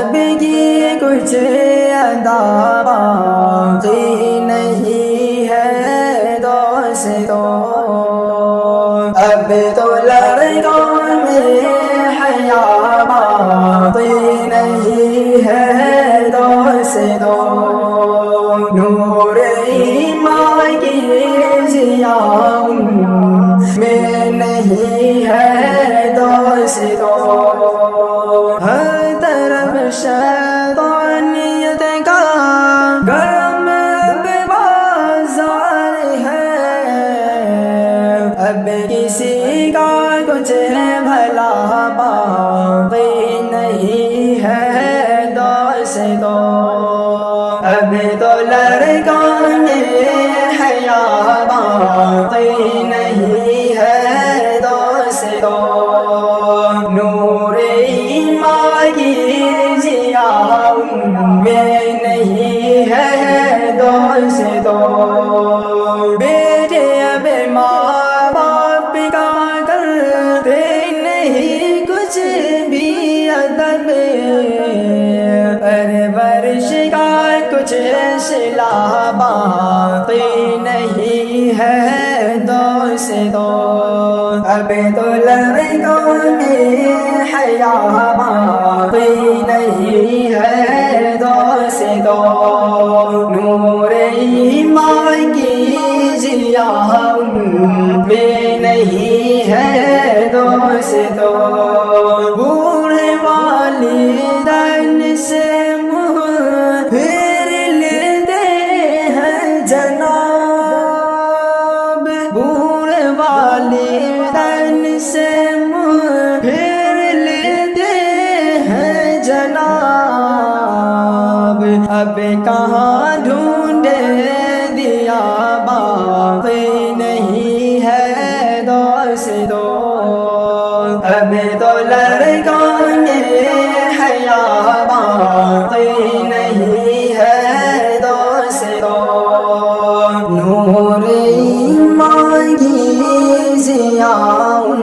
خوف کچھ ادا باقی نہیں ہے دوستو اب تو لڑکوں میں حیا باقی نہیں ہے دوستو کسی کا کچھ بھلا باقی نہیں ہے دوستو اب تو لڑکوں میں حیا باقی نہیں ہے دوستو نور ایمان کی ضیاء ان میں نہیں ہے دوستو بیٹے کچھ سلا باقی نہیں ہے دوستو اب تو لڑکوں میں حیا باقی نہیں ہے دوستو نور ایمان کی ضیاء ان میں نہیں ہے دوستو بوڑھے নূরে মাগি জিয়াউন